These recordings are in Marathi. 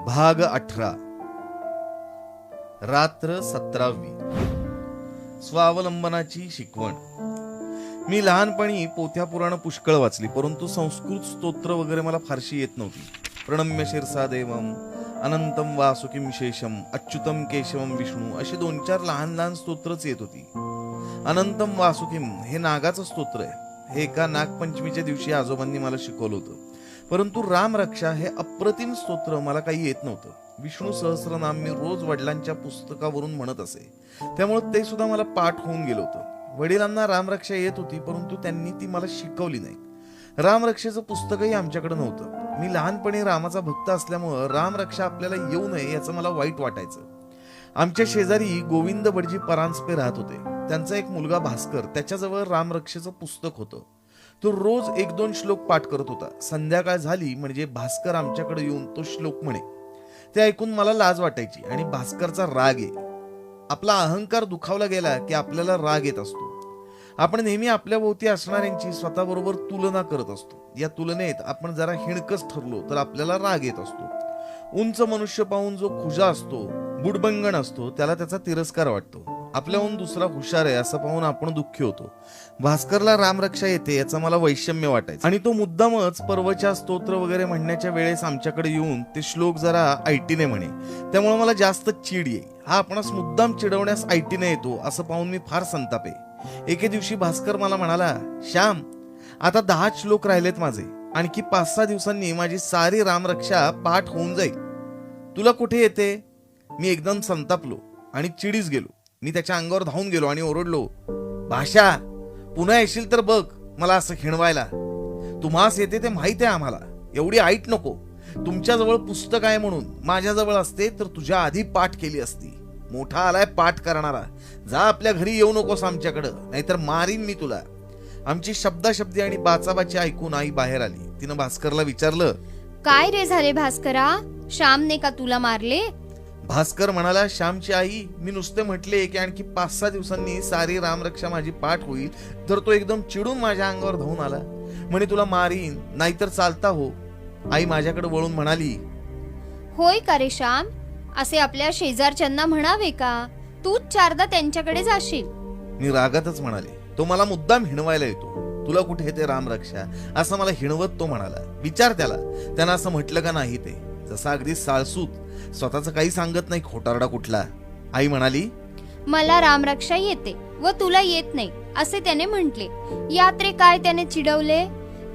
भाग अठरा. रात्र सतरावी. स्वावलंबनाची शिकवण. मी लहानपणी पोथ्या पुराण पुष्कळ वाचली परंतु संस्कृत स्तोत्र वगैरे मला फारशी येत नव्हती. प्रणम्य शिरसा देवम अनंतम वासुकीम शेषम अच्युतम केशवम विष्णू अशी दोन चार लहान लहान स्तोत्रच येत होती. अनंतम वासुकीम हे नागाचं स्तोत्र आहे. हे एका नागपंचमीच्या दिवशी आजोबांनी मला शिकवलं होतं. परंतु राम रक्षा हे अप्रतिम स्तोत्र मला काही येत नव्हतं. विष्णू सहस्रनाम मी रोज वडिलांच्या पुस्तकावरून म्हणत असे. त्यामुळे ते सुद्धा मला पाठ होऊन गेलं होतं. वडिलांना रामरक्षा येत होती परंतु त्यांनी ती मला शिकवली नाही. रामरक्षेचं पुस्तकही आमच्याकडे नव्हतं. मी लहानपणी रामाचा भक्त असल्यामुळं रामरक्षा आपल्याला येऊ नये याचं मला वाईट वाटायचं. आमच्या शेजारी गोविंद बडजी परांजपे राहत होते. त्यांचा एक मुलगा भास्कर त्याच्याजवळ रामरक्षेचं पुस्तक होतं. तो रोज एक दोन श्लोक पाठ करत होता. संध्याकाळ झाली म्हणजे भास्कर आमच्याकडे येऊन तो श्लोक म्हणे. ते ऐकून मला लाज वाटायची आणि भास्करचा राग आहे आपला अहंकार दुखावला गेला की आपल्याला राग येत असतो. आपण नेहमी आपल्या भोवती असणाऱ्यांची स्वतःबरोबर तुलना करत असतो. या तुलनेत आपण जरा हिणकच ठरलो तर आपल्याला राग येत असतो. उंच मनुष्य पाहून जो खुजा असतो बुडबंगण असतो त्याला त्याचा तिरस्कार वाटतो. आपल्याहून दुसरा हुशार आहे असं पाहून आपण दुःखी होतो. भास्करला रामरक्षा येते याचं मला वैषम्य वाटायचं. आणि तो मुद्दामच पर्वच्या स्तोत्र वगैरे म्हणण्याच्या वेळेस आमच्याकडे येऊन ते श्लोक जरा आयटीने म्हणे. त्यामुळे मला जास्त चीड येई हा आपणास मुद्दाम चिडवण्यास आयटीने येतो असं पाहून मी फार संतापे. एके दिवशी भास्कर मला म्हणाला श्याम आता दहा श्लोक राहिलेत माझे. आणखी पाच सहा दिवसांनी माझी सारी रामरक्षा पाठ होऊन जाईल. तुला कुठे येते? मी एकदम संतापलो आणि चिडीच गेलो. मी त्याच्या अंगावर धावून गेलो आणि ओरडलो भाषा पुन्हा येशील तर बघ मला असं खिणवायला. तुम्हास येते ते माहीत आहे आम्हाला. एवढी ऐट नको. तुमच्याजवळ पुस्तक आहे म्हणून. माझ्याजवळ असते तर तुझ्या आधी पाठ केली असती. मोठा आलाय पाठ करणारा. जा आपल्या घरी येऊ नकोस आमच्याकडं. नाहीतर मारीन मी तुला. आमची शब्दाशब्दी आणि बाचाबाची ऐकून आई बाहेर आली. तिनं भास्करला विचारलं काय रे झाले भास्करा? श्यामने का तुला मारले? भास्कर म्हणाला श्यामची आई मी नुसते म्हटले की आणखी पाच सहा दिवसांनी सारी रामरक्षा माझी पाठ होईल तर तो एकदम चिडून माझ्या अंगावर धावून आला. म्हणे तुला मारीन नाहीतर चालता हो. आई माझ्याकडे वळून म्हणाली होय का रे श्याम? असे आपल्या शेजारच्यांना म्हणावे का? तूच चारदा त्यांच्याकडे जाशील. मी रागातच म्हणाले तो मला मुद्दाम हिणवायला येतो. तुला कुठे येते रामरक्षा? असं मला हिणवत तो म्हणाला. विचार त्याला. त्यानं असं म्हटलं का नाही ते? जसा अगदी साळसूत स्वतःच काही सांगत नाही खोटारडा कुठला. आई म्हणाली मला रामरक्षा येते व तुला येत नाही असे त्याने म्हटले. यात्रे काय त्याने चिडवले?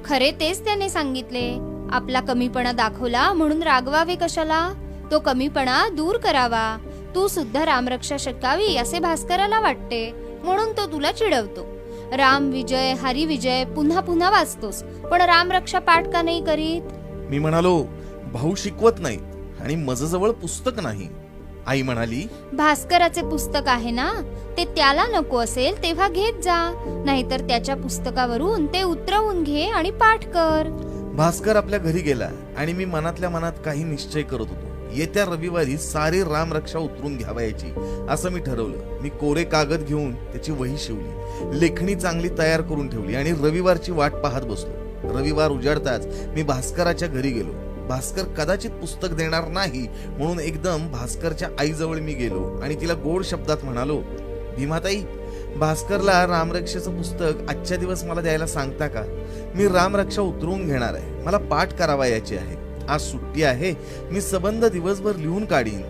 खरे तेच त्याने सांगितले. आपला कमीपणा दाखवला म्हणून रागवावे कशाला? तो कमीपणा दूर करावा. तू सुद्धा रामरक्षा शिकावी असे भास्कराला वाटते. म्हणून तो तुला चिडवतो. राम विजय हरी विजय पुन्हा पुन्हा वाचतोस. पण रामरक्षा पाठ का नाही करीत? मी म्हणालो भाऊ शिकवत नाहीत. आणि मजजवळ पुस्तक नाही. आई म्हणाली भास्कराचे पुस्तक आहे ना? ते त्याला नको असेल तेव्हा घेत जा. नाहीतर त्याच्या पुस्तकावरून ते उतरवून घे आणि पाठ कर. भास्कर आपल्या घरी गेला आणि मी मनातल्या मनात काही निश्चय करत होतो. येत्या रविवारी सारी रामरक्षा उतरून घ्यावायची असं मी ठरवलं. मी कोरे कागद घेऊन त्याची वही शिवली. लेखणी चांगली तयार करून ठेवली आणि रविवारची वाट पाहत बसलो. रविवार उजाडताच मी भास्कराच्या घरी गेलो. भास्कर कदाचित पुस्तक देणार नाही म्हणून एकदम भास्करच्या आईजवळ मी गेलो आणि तिला गोड शब्दात म्हणालो भीमाताई भास्करला रामरक्षेचं पुस्तक आजच्या दिवस मला द्यायला सांगता का? मी रामरक्षा उतरवून घेणार आहे. मला पाठ करावा याची आहे. आज सुट्टी आहे. मी सबंध दिवसभर लिहून काढीन.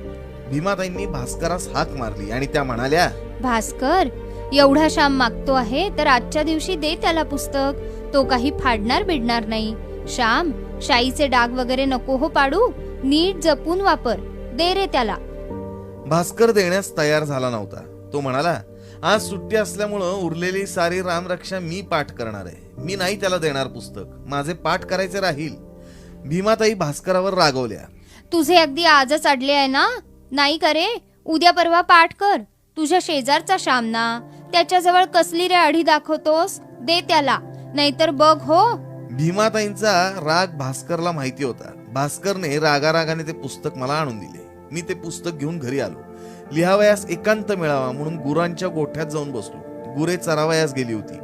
भीमाताईंनी भास्करास हाक मारली आणि त्या म्हणाल्या भास्कर एवढा श्याम मागतो आहे तर आजच्या दिवशी दे त्याला पुस्तक. तो काही फाडणार बिडणार नाही. श्याम शाईचे डाग वगैरे नको हो पाडू नीट जपून वापर दे रे त्याला. भास्कर देण्यास तयार झाला नव्हता. तो म्हणाला आज सुट्टी असल्यामुळं उरलेली सारी रामरक्षा मी पाठ करणार आहे. मी नाही त्याला देणार पुस्तक. माझे पाठ करायचे राहील. भीमाताई भास्करावर रागवल्या. तुझे अगदी आजच अडले आहे ना? नाही करे उद्या परवा पाठ कर. तुझ्या शेजारचा श्याम ना त्याच्याजवळ कसली रे अढी दाखवतोस? दे त्याला. नाहीतर बघ हो. भीमाताईंचा राग भास्करला माहिती होता. भास्करने रागारागाने ते पुस्तक मला आणून दिले. मी ते पुस्तक घेऊन घरी आलो. लिहावयास एकांत मिळावा म्हणून गुरांच्या गोठ्यात जाऊन बसलो. गुरे चरावयास गेली होती.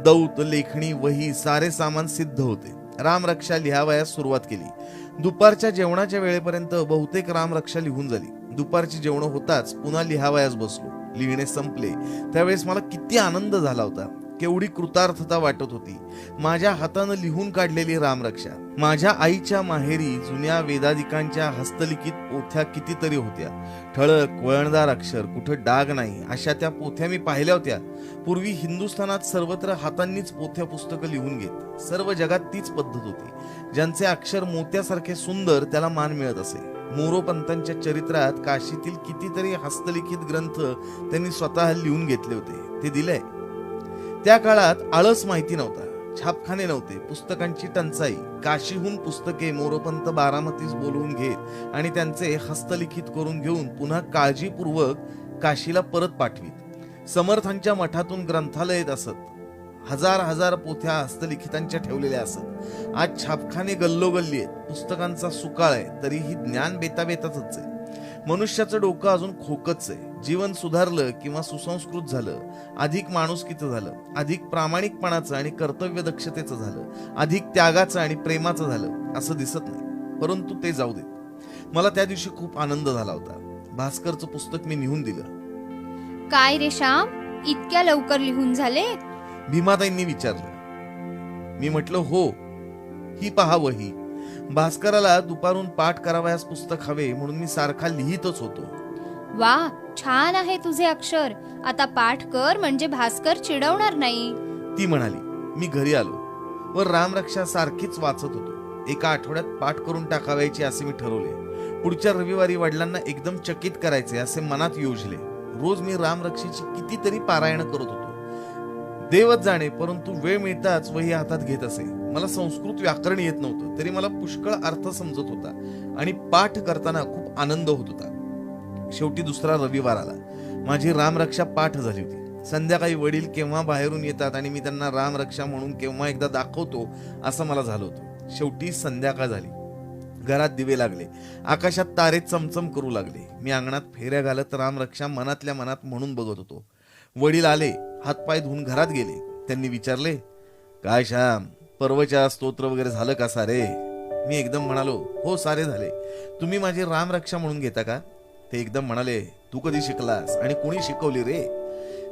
दौत लेखणी वही सारे सामान सिद्ध होते. रामरक्षा लिहावयास सुरुवात केली. दुपारच्या जेवणाच्या वेळेपर्यंत बहुतेक रामरक्षा लिहून झाली. दुपारची जेवण होताच पुन्हा लिहावयास बसलो. लिहिणे संपले. त्यावेळेस मला किती आनंद झाला होता. केवढी कृतार्थता वाटत होती. माझ्या हातानं लिहून काढलेली रामरक्षा. माझ्या आईच्या माहेरी जुन्या वेदाधिकांच्या हस्तलिखित पोथ्या कितीतरी होत्या. ठळक वळणदार अक्षर कुठं डाग नाही अशा त्या पोथ्या मी पाहिल्या होत्या. पूर्वी हिंदुस्थानात सर्वत्र हातांनीच पोथ्या पुस्तकं लिहून घेत. सर्व जगात तीच पद्धत होती. ज्यांचे अक्षर मोत्यासारखे सुंदर त्याला मान मिळत असे. मोरोपंतांच्या चरित्रात काशीतील कितीतरी हस्तलिखित ग्रंथ त्यांनी स्वतः लिहून घेतले होते. ते दिलंय. त्या काळात आळस माहिती नव्हता. छापखाने नव्हते. पुस्तकांची टंचाई. काशीहून पुस्तके मोरोपंत बारामतीस बोलवून घेत आणि त्यांचे हस्तलिखित करून घेऊन पुन्हा काळजीपूर्वक काशीला परत पाठवीत. समर्थांच्या मठातून ग्रंथालयेत असत. हजार हजार पोथ्या हस्तलिखितांच्या ठेवलेल्या असत. आज छापखाने गल्लोगल्ली आहेत. पुस्तकांचा सुकाळ आहे. तरीही ज्ञान बेताबेतातच आहे. मनुष्याचं डोकं अजून खोकच आहे. जीवन सुधारलं किंवा सुसंस्कृत झालं अधिक माणुसकीचं झालं अधिक प्रामाणिकपणाचं आणि कर्तव्य दक्षतेचं झालं अधिक त्यागाचं आणि प्रेमाचं झालं असं दिसत नाही. परंतु ते जाऊ देत. मला त्या दिवशी खूप आनंद झाला होता. भास्करचं पुस्तक मी निहून दिलं. काय रे श्याम? इतक्या लवकर लिहून झाले? भीमाताईंनी विचारलं. मी म्हटलं हो ही पहा वही भास्कराला दुपारून पाठ करावयास पुस्तक हवे म्हणून मी सारखा लिहितच होतो. वा छान आहे तुझे अक्षर. आता पाठ कर म्हणजे भास्कर चिडवणार नाही. ती म्हणाली मी घरी आलो व रामरक्षा सारखीच वाचत होतो. एका आठवड्यात पाठ करून टाकावायची असे मी ठरवले. पुढच्या रविवारी वडिलांना एकदम चकित करायचे असे मनात योजले. रोज मी रामरक्षेची कितीतरी पारायण करत होतो. देवच जाणे परंतु वेळ मिळताच वही हातात घेत असे. मला संस्कृत व्याकरण येत नव्हतं तरी मला पुष्कळ अर्थ समजत होता आणि पाठ करताना खूप आनंद होत होता. शेवटी दुसरा रविवार आला. माझी रामरक्षा पाठ झाली होती. संध्याकाळी वडील केव्हा बाहेरून येतात आणि मी त्यांना रामरक्षा म्हणून केव्हा एकदा दाखवतो असं मला झालं होतं. शेवटी संध्याकाळ झाली. घरात दिवे लागले. आकाशात तारे चमचम करू लागले. मी अंगणात फेऱ्या घालत रामरक्षा मनातल्या मनात म्हणून बघत होतो. वडील आले हातपाय धुवून घरात गेले. त्यांनी विचारले काय श्याम पर्वच्या स्तोत्र वगैरे झालं का सारे? मी एकदम म्हणालो हो सारे झाले. तुम्ही माझी रामरक्षा म्हणून घेता का? ते एकदम म्हणाले तू कधी शिकलास आणि कोणी शिकवली रे?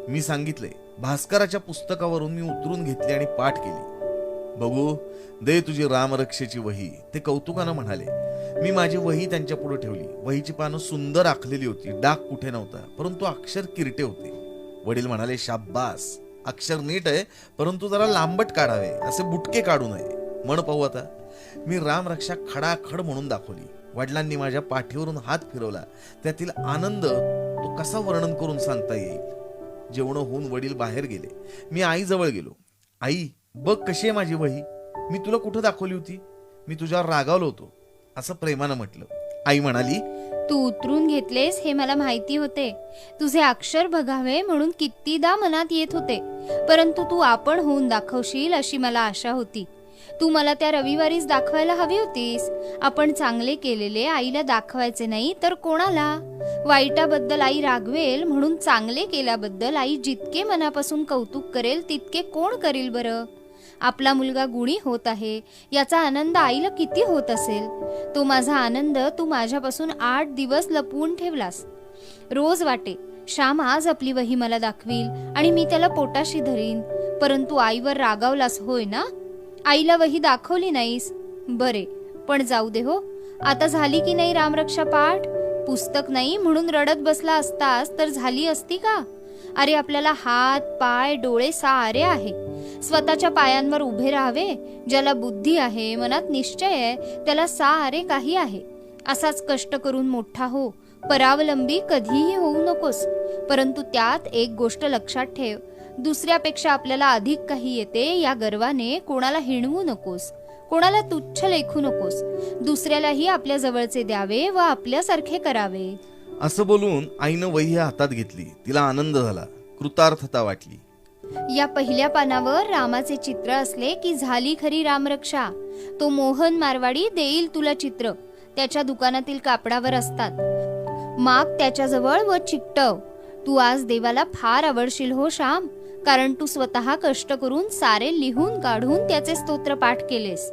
मी सांगितले भास्कराच्या पुस्तकावरून मी उतरून घेतली आणि पाठ केली. बघू दे तुझी रामरक्षेची वही. ते कौतुकानं म्हणाले मी माझी वही त्यांच्या पुढे ठेवली. वहीची पानं सुंदर आखलेली होती. डाग कुठे नव्हता परंतु अक्षर किरटे होते. वडील म्हणाले शाब्बास अक्षर नीट आहे परंतु जरा लांबट काढावे असे बुटके काढू नये. म्हण पाहू आता. मी रामरक्षा खडाखड म्हणून दाखवली. वडिलांनी माझ्या पाठीवरून हात फिरवला. त्यातील आनंद तो कसा वर्णन करून सांगता येईल? जेवण होऊन वडील बाहेर गेले. मी आईजवळ गेलो. आई बघ कशी आहे माझी वही. मी तुला कुठं दाखवली होती? मी तुझ्यावर रागावलो होतो. असं प्रेमानं म्हटलं. आई म्हणाली तू उतरून घेतलेस हे मला माहिती होते. तुझे अक्षर बघावे म्हणून कितीदा मनात येत होते. परंतु तू आपण होऊन दाखवशील अशी मला आशा होती. तू मला त्या रविवारीच दाखवायला हवी होतीस. आपण चांगले केलेले आईला दाखवायचे नाही तर कोणाला? वाईटाबद्दल आई रागवेल म्हणून चांगले केल्याबद्दल आई जितके मनापासून कौतुक करेल तितके कोण करील बरं? आपला मुलगा गुणी होत आहे. याचा आनंद आईला किती होत असेल? तो माझा आनंद तू माझ्यापासून आठ दिवस लपवून ठेवलास. रोज वाटे श्याम आज आपली वही मला दाखवील आणि मी त्याला पोटाशी धरीन. परंतु आईवर रागावलास होय ना? आईला वही दाखवली नाहीस. बरे पण जाऊ दे हो. आता झाली की नाही रामरक्षा पाठ? पुस्तक नाही म्हणून रडत बसला असतास तर झाली असती का? अरे आपल्याला हात पाय डोळे सारे आहे. स्वतःच्या पायांवर उभे राहावे. ज्याला बुद्धी आहे मनात निश्चय आहे त्याला सारे काही आहे. असाच कष्ट करून मोठा हो. परावलंबी कधीही होऊ नकोस. परंतु त्यात एक गोष्ट लक्षात ठेव. दुसऱ्यापेक्षा आपल्याला अधिक काही येते या गर्वाने कोणाला हिणवू नकोस. कोणाला तुच्छ लेखू नकोस. दुसऱ्यालाही आपल्या जवळचे द्यावे व आपल्यासारखे करावे. असं बोलून आईनं वही हातात घेतली. तिला आनंद झाला. कृतार्थता वाटली. या पहिल्या पानावर रामाचे चित्र असले की झाली खरी रामरक्षा. तो मोहन मारवाडी देईल तुला चित्र. त्याच्या दुकानातील कापडावर असतात. माग त्याच्याजवळ व चिकटव. तू आज देवाला फार आवडशील हो श्याम कारण तू स्वतः कष्ट करून सारे लिहून काढून त्याचे स्तोत्र पाठ केलेस.